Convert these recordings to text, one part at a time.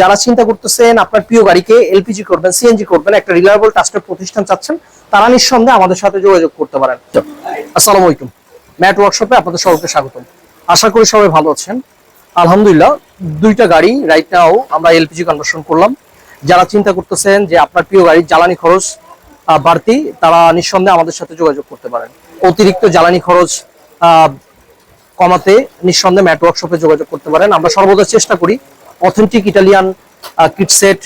যারা চিন্তা করতেছেন আপনার প্রিয় গাড়িকে এলপিজি করবেন সিএনজি করবেন একটা রিলায়েবল ট্রাস্টেড প্রতিষ্ঠান চাচ্ছেন তারা নিঃসন্দেহে আমাদের সাথে যোগাযোগ করতে পারেন। আসসালামু আলাইকুম। ম্যাট ওয়ার্কশপে আপনাদের সবাইকে স্বাগতম। আশা করি সবাই ভালো আছেন। আলহামদুলিল্লাহ দুইটা গাড়ি রাইট নাও আমরা এলপিজি কনভার্সন করলাম। যারা চিন্তা করতেছেন যে আপনার প্রিয় গাড়ির জ্বালানি খরচ বাড়তি তারা নিঃসন্দেহে আমাদের সাথে যোগাযোগ করতে পারেন। অতিরিক্ত জ্বালানি খরচ আহ, কমাতে নিঃসন্দেহে ম্যাট ওয়ার্কশপে যোগাযোগ করতে পারেন। আমরা সর্বদা চেষ্টা করি authentic Italian kitset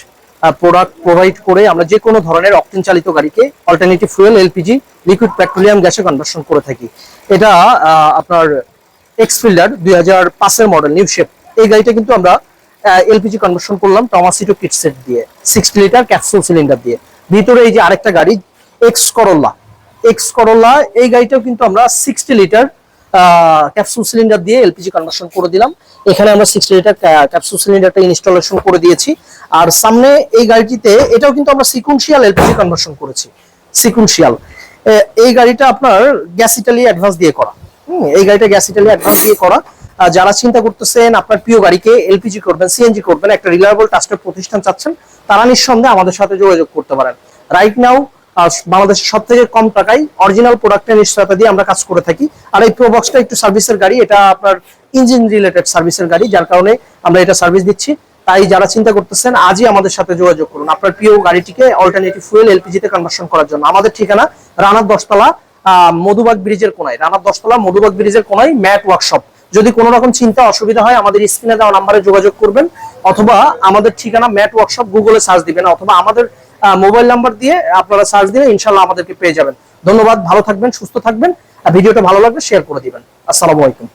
product provide করে আমরা যে কোনো ধরনের অকটেন চালিত গাড়িকে alternative fuel LPG liquid petroleum গ্যাসে কনভার্সন করে থাকি। এটা আহ, আপনার এক্সফিল্ডার দুই হাজার পাঁচের মডেল নিউ শেপ এই গাড়িটা কিন্তু আমরা এলপিজি কনভার্সন করলাম টমাসিটো কিটসেট দিয়ে সিক্সটি লিটার ক্যাপসুল সিলিন্ডার দিয়ে। ভিতরে এই যে আরেকটা গাড়ি এক্স করোলা এক্স করোলা এই গাড়িটাও কিন্তু আমরা সিক্সটি লিটার ক্যাপসুল সিলিন্ডার দিয়ে এলপিজি কনভার্সন করে দিলাম। এখানে আমরা সিক্সটি লিটার ক্যাপসুল সিলিন্ডারটা ইনস্টলেশন করে দিয়েছি। আর সামনে এই গাড়িটিতে এটাও কিন্তু আমরা সিকুয়েন্সিয়াল এলপিজি কনভার্সন করেছি। সিকুয়েন্সিয়াল এই গাড়িটা আপনার গ্যাস ইটালি অ্যাডভান্স দিয়ে করা। এই গাড়িটা গ্যাস ইটালি অ্যাডভান্স দিয়ে করা। যারা চিন্তা করতেছেন, আপনার প্রিয় গাড়িকে এলপিজি করবেন সিএনজি করবেন, একটা রিলায়েবল ট্রাস্টেড প্রতিষ্ঠান চাচ্ছেন, তারা নিঃসন্দেহে আমাদের সাথে যোগাযোগ করতে পারেন। রাইট নাও বাংলাদেশের সব থেকে কম টাকায় অরিজিনাল প্রোডাক্টের নিশ্চয়তা দিয়ে আমরা কাজ করে থাকি। আর এই প্রোবক্সটা একটু সার্ভিসের গাড়ি, এটা আপনার ইঞ্জিন রিলেটেড সার্ভিসের গাড়ি, যার কারণে আমরা এটা সার্ভিস দিচ্ছি। তাই যারা চিন্তা করতেছেন, আজই আমাদের সাথে যোগাযোগ করুন। আপনার প্রিয় গাড়িটিকে অল্টারনেটিভ ফুয়েল এলপিজিতে কনভার্সন করার জন্য। আমাদের ঠিকানা রানার দশতলা মধুবাগ ব্রিজের কোনায়। রানার দশতলা, মধুবাগ ব্রিজের কোনায় ম্যাট ওয়ার্কশপ যদি কোনো রকম চিন্তা, অসুবিধা হয়, আমাদের স্ক্রিনে দেওয়া নাম্বারে যোগাযোগ করবেন, অথবা আমাদের ঠিকানা ম্যাট ওয়ার্কশপ গুগলে সার্চ দিবেন, অথবা আমাদের মোবাইল নাম্বার দিয়ে আপনারা সার্চ দিলে ইনশাল্লাহ আমাদেরকে পেয়ে যাবেন। ধন্যবাদ, ভালো থাকবেন, সুস্থ থাকবেন। আর ভিডিওটা ভালো লাগলে শেয়ার করে দিবেন। আসসালামু আলাইকুম।